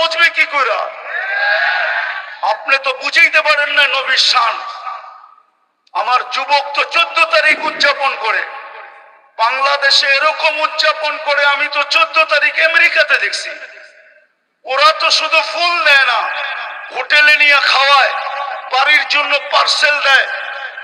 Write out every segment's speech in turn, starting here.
বুঝবে কি করে? আপনি তো বুঝাইতে পারেন না নবীর শান। আমার যুবক তো চোদ্দ তারিখ উদযাপন করে। বাংলাদেশে এরকম উদযাপন করে আমি তো চোদ্দ তারিখ আমেরিকাতে দেখছি। ওরা তো শুধু ফুল দেয় না, হোটেলে নিয়ে খাওয়ায়, বাড়ির জন্য পার্সেল দেয়।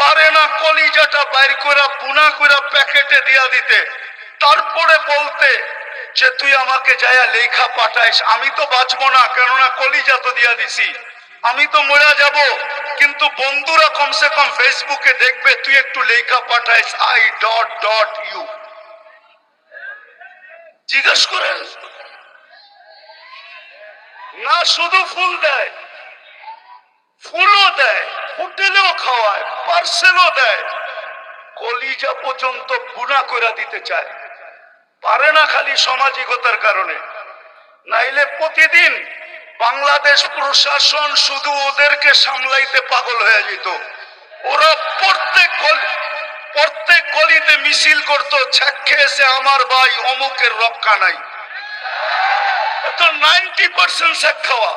পারে না কলিজাটা বাইর করে পুনা করে প্যাকেটে দিয়া দিতে। তারপরে বলতে যে তুই আমাকে যায়া লেখা পাঠাইস, আমি তো বাঁচবো না, কেননা কলিজা তো দিয়া দিছি। আমি তো মরে যাব, কিন্তু বন্ধুরা কমসে কম ফেসবুকে দেখবে তুই একটু লেখা পাঠাইস আই ডট ডট ইউ জিজ্ঞেস করেন। না, শুধু ফুল দেয়। ফুলও দেয়, হোটেলেও খাওয়ায়, পার্সেলও দেয়। কলিজা পর্যন্ত বুনা করে দিতে চায়। পারে না খালি সামাজিকতার কারণে। নাইলে প্রতিদিন বাংলাদেশ প্রশাসন শুধু ওদেরকে সামলাইতে পাগল হয়ে যেত। ওরা প্রত্যেক প্রত্যেক গলিতে মিছিল করতো, ছ্যাক খেয়েছে আমার ভাই, অমুকের রক্ষা নাই। তো নাইনটি পার্সেন্ট ছ্যাক খাওয়া।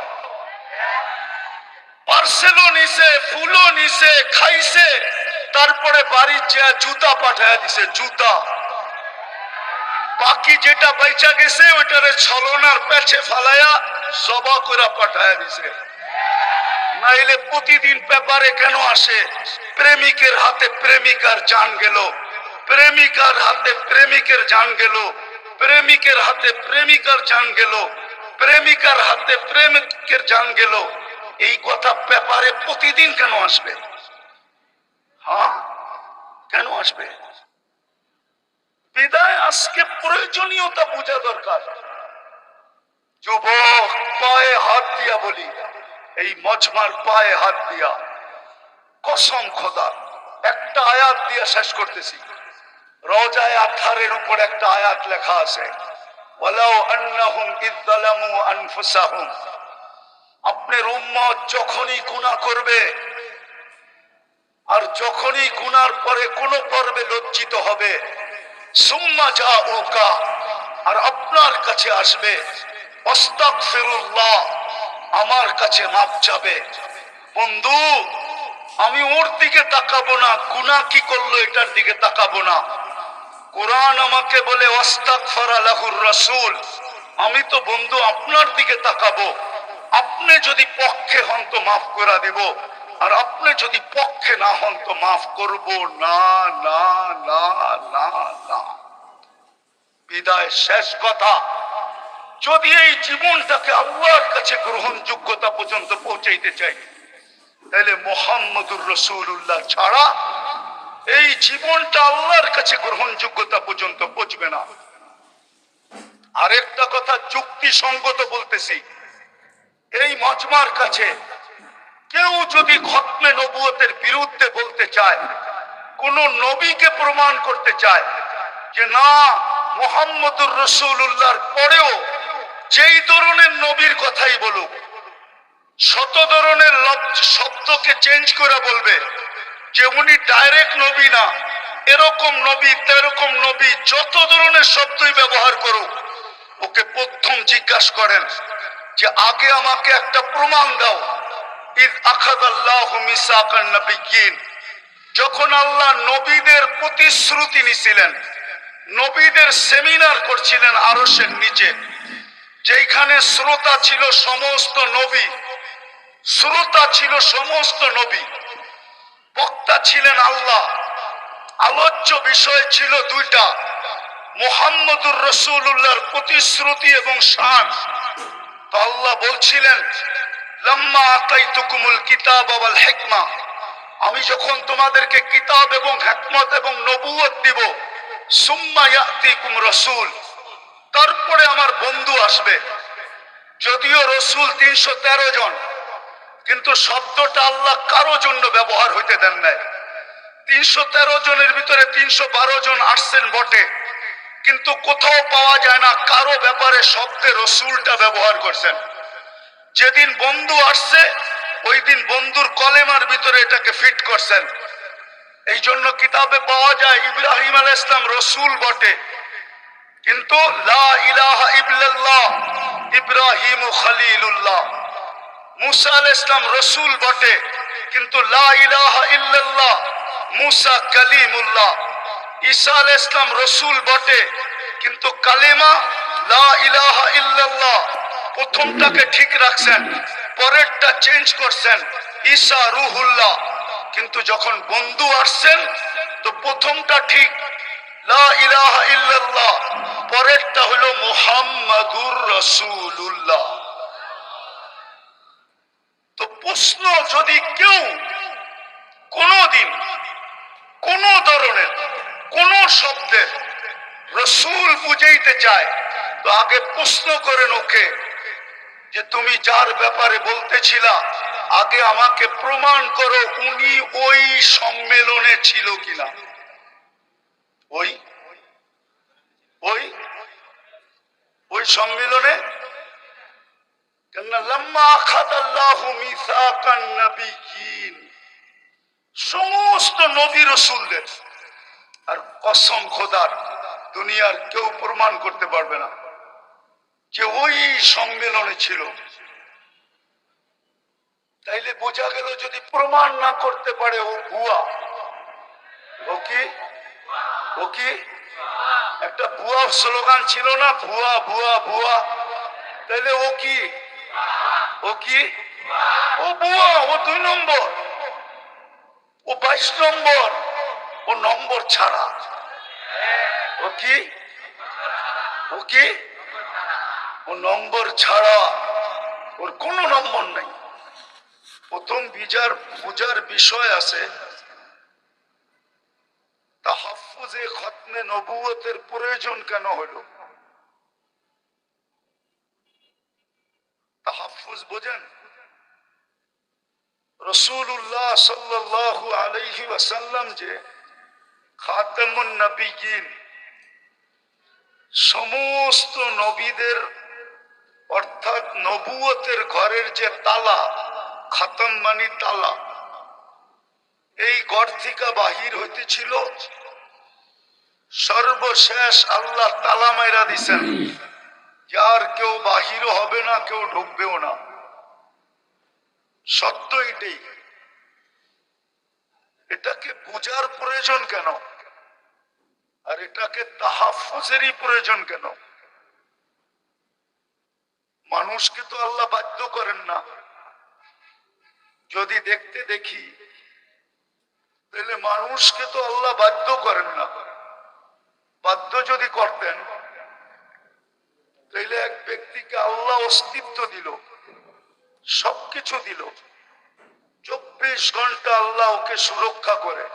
পার্সেলও নিছে, ফুলও নিছে, খাইছে, তারপরে বাড়ির যে জুতা পাঠায় দিছে, জুতা। বাকি যেটা বেচা গেছে, ওইটারে ছলনার পেছে ফালায়া সবা করে পাঠায় দিছে। নাইলে প্রতিদিন পেপারে কেন আসে? প্রেমিকের হাতে প্রেমিকার জান গেল। প্রেমিকার হাতে প্রেমিকের জান গেল। প্রেমিকের হাতে প্রেমিকার জান গেল। প্রেমিকার হাতে প্রেমিকের জান গেল। এই কথা পেপারে প্রতিদিন কেন আসবে? হ্যাঁ কেন আসবে? বিদায় আজকে প্রয়োজনীয়তা বোঝা দরকার। যুবক, পায়ে হাত দিয়া বলি, এই মজমার পায়ে হাত দিয়া। কসম খোদা, একটা আয়াত দিয়া শেষ করতেছি। রোজায় আঠারের উপর একটা আয়াত লেখা আছে আপনার উম্মত যখনই গুনাহ করবে, আর যখনই গুনার পরে কোনো পর্বে লজ্জিত হবে সুম্মা যা ওকা আর আপনার কাছে আসবে আমার কাছে মাপ যাবে বন্ধু, আমি ওর দিকে তাকাবো না গুনা কি করল এটার দিকে তাকাবো না। কোরআন আমাকে বলে অস্তাক লাহুর রসুল, আমি তো বন্ধু আপনার দিকে তাকাবো। আপনি যদি পক্ষে হন তো মাফ করে দিব। আর আপনি যদি পক্ষে না হন তো মাফ করব। না না না না না। বিদায়, শেষ কথা। যদি এই জীবনটাকে আল্লাহর কাছে গ্রহণযোগ্যতা পর্যন্ত পৌঁছাইতে চাই, তাহলে মোহাম্মদুর রসুল্লাহ ছাড়া এই জীবনটা আল্লাহর কাছে গ্রহণযোগ্যতা পর্যন্ত পৌঁছবে না। আরেকটা কথা যুক্তিসঙ্গত বলতেছি। এই মজমার কাছে কেউ যদি খতমে নবুয়তের বিরুদ্ধে বলতে চায়, কোন নবীকে প্রমাণ করতে চায় যে না, মোহাম্মদুর রসুল্লাহর পরেও যেই ধরনের নবীর কথাই বলুক, শত ধরনের শব্দকে চেঞ্জ করে বলবে যে উনি ডাইরেক্ট নবী না, এরকম নবী, তেরকম নবী, যত ধরনের শব্দই ব্যবহার করুক, ওকে প্রথম জিজ্ঞাসা করেন যে আগে আমাকে একটা প্রমাণ দাও। যখন আল্লাহ নবীদের প্রতিশ্রুতি নিছিলেন, নবীদের সেমিনার করছিলেন আরশের নিচে যেখানে শ্রোতা ছিল সমস্ত নবী, শ্রোতা ছিল সমস্ত নবী, বক্তা ছিলেন আল্লাহ। আলোচ্য বিষয় ছিল দুইটা, মোহাম্মদুর রসুল্লাহর প্রতিশ্রুতি এবং শান তো আল্লাহ বলছিলেন আমি যখন তোমাদেরকে কিতাব এবং হেকমত এবং নবুয়ত দিব রসুল। তারপরে আমার বন্ধু আসবে। যদিও রসুল তিনশো তেরো জন, কিন্তু শব্দটা আল্লাহ কারও জন্য ব্যবহার হইতে দেন নাই। তিনশো তেরো জনের ভিতরে তিনশো বারো জন আসছেন বটে, কিন্তু কোথাও পাওয়া যায় না কারও ব্যাপারে শব্দে রসুলটা ব্যবহার করছেন। যেদিন বন্ধু আসছে ওই দিন বন্ধুর কলেমার ভিতরে এটাকে ফিট করছেন। এই জন্য কিতাবে পাওয়া যায় ইব্রাহিম আল ইসলাম রসুল বটে। কিন্তু ইব্রাহিম ও খলিলুল্লাহ। মুসা আল ইসলাম রসুল বটে, কিন্তু মুসা কালিমুল্লাহ। ঈসা আল ইসলাম রসুল বটে, কিন্তু কালেমা লা ইলাহা ইল্লাল্লাহ প্রথমটাকে ঠিক রাখছেন, পরেরটা চেঞ্জ করছেন, ঈসা রুহুল্লাহ। কিন্তু যখন বন্ধু আসছেন, তো প্রথমটা ঠিক পরেরটা হলো তো প্রশ্ন যদি কেউ কোনদিন, কোন ধরনের, কোন শব্দের রসুল বুঝাইতে চায়, তো আগে প্রশ্ন করেন ওকে। যে তুমি যার ব্যাপারে বলতেছিলা, আগে আমাকে প্রমাণ করো উনি ওই সম্মেলনে ছিল কিনা। ওই? ওই? ওই সম্মেলনে? সমস্ত নবী রসুলদের। আর কসম খোদার, দুনিয়ার কেউ প্রমাণ করতে পারবে না। যে ওই সম্মেলনে ছিল। তাইলে বোঝা গেল যদি প্রমাণ না করতে পারে ও ভুয়া। ও কি? ও কি? একটা ভুয়া স্লোগান ছিল না, ভুয়া ভুয়া ভুয়া। তাইলে ও কি? ও কি? ও ভুয়া, ও দুই নম্বর। ও বাইশ নম্বর, ও নম্বর ছাড়া। ও কি? ও কি? ও নম্বর ছাড়া ওর কোনো নম্বর নাই। প্রথম বিজার পূজার বিষয় আছে। তাহাফুজে খতমে নবুয়তের প্রয়োজন কেন হলো? তাহাফুজ বোঝেন রসুল্লাহ সাল্লাল্লাহু আলাইহি ওয়াসাল্লাম যে খাতামুন নবীন সমস্ত নবীদের অর্থাৎ নবুয়তের ঘরের যে তালা খাতম মানি তালা, এই ঘর থেকে বাহির হইতেছিল। সর্বশেষ আল্লাহ তালা মাইরা দিছেন যার কেউ বাহিরও হবে না, কেউ ঢুকবেও না। সত্য এটাই। এটাকে বোঝার প্রয়োজন কেন? আর এটাকে তাহাফুজেরই প্রয়োজন কেন? মানুষকে তো আল্লাহ বাধ্য করেন না। যদি দেখতে দেখি, তাহলে মানুষকে তো আল্লাহ বাধ্য করেন না। বাধ্য যদি করতেন, তাহলে এক ব্যক্তিকে আল্লাহ অস্তিত্ব দিল, সবকিছু দিল। চব্বিশ ঘণ্টা আল্লাহ ওকে সুরক্ষা করে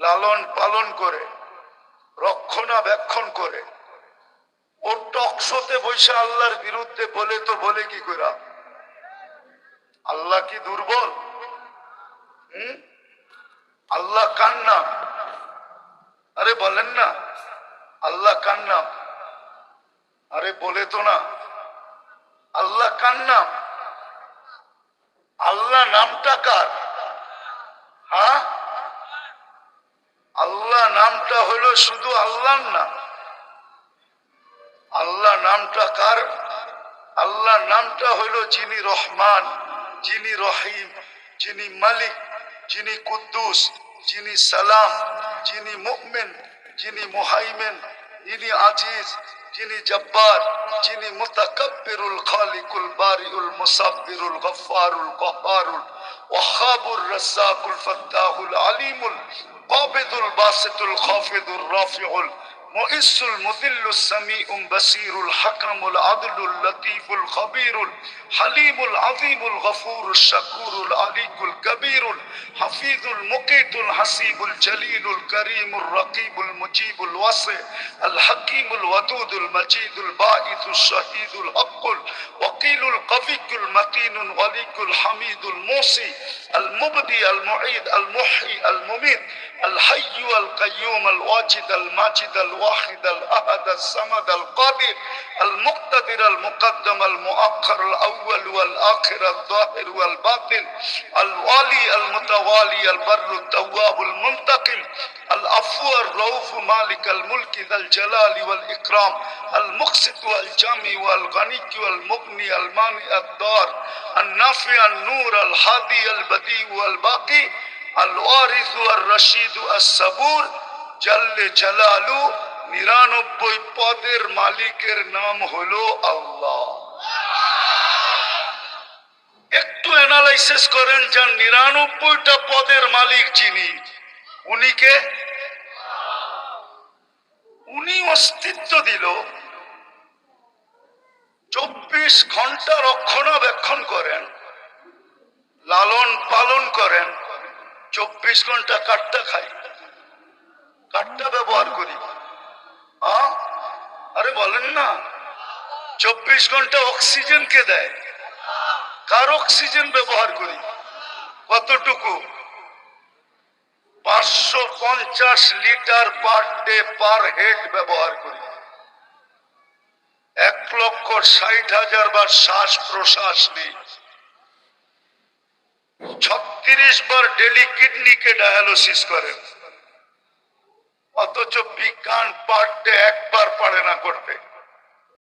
লালন পালন করে, রক্ষণাবেক্ষণ করে। ও টকশোতে বসে আল্লাহর বিরুদ্ধে বলে তো বলে কি করে আল্লাহ কি দুর্বল? হুম? আল্লাহ কার নাম? আরে বলেন না, আল্লাহ কার নাম? আরে বলে তো না, আল্লাহ কার নাম? আল্লাহ নামটা কার? হ্যাঁ? আল্লাহ নামটা হলো শুধু আল্লাহর নাম। আল্লাহ নামটা কার আল্লাহ নামটা হলো যিনি রহমান যিনি রহিম যিনি মালিক যিনি কুদ্দুস যিনি সালাম যিনি মুকমিন যিনি মুহাইমেন যিনি আজিজ যিনি জব্বার যিনি মুতাকাব্বিরুল খালিকুল বারিউল মুসাব্বিরুল গফফারুল কহ্হারুল ওয়াহাবুর রাজ্জাকুল ফাত্তাহুল আলিমুল قابض الباسط الخافض الرافع المؤس المذل السميع بصير الحكم العدل اللطيف الخبير الحليم العظيم الغفور الشكور العلي الكبير الحفيظ المقيت الحسيب الجليل الكريم الرقيب المجيب الواسع الحكيم الودود المجيد الباعث الشهيد الحق الوكيل القوي المتين الولي الحميد الموصي المبدي المعيد المحيي المميت الحي القيوم الواجد الماجد الواحد الأحد الصمد القادر المقتدر المقدم المؤخر الأول والآخر الظاهر والباطن الوالي المتوالي البر التواب المنتقم العفو الروف مالك الملك ذا الجلال والإكرام المقسط والجامع والغني والمغني المانع الدار النافع النور الحادي البديع والباقي الوارث الرشيد الصبور جل جلاله নিরানব্বই পদের মালিকের নাম হলো আল্লাহ। একটু অ্যানালাইসিস করেন যার নিরানব্বইটা পদের মালিক যিনি উনিকে উনি অস্তিত্ব দিল। চব্বিশ ঘণ্টা রক্ষণাবেক্ষণ করেন, লালন পালন করেন, চব্বিশ ঘণ্টা কাঠটা খাই কাঠটা ব্যবহার করি? আরে বলেন না। চব্বিশ ঘণ্টা অক্সিজেন কে দেয়? কার অক্সিজেন ব্যবহার করি? কতটুকু? পাঁচশো পঞ্চাশ litre per day per head ব্যবহার করি। এক লক্ষ ষাট হাজার বার শ্বাস প্রশ্বাস নেই। ছত্রিশ বার ডেলি কিডনিকে ডায়ালিসিস করেন। অথচ বিজ্ঞান পাঠতে একবার পারে না করতে।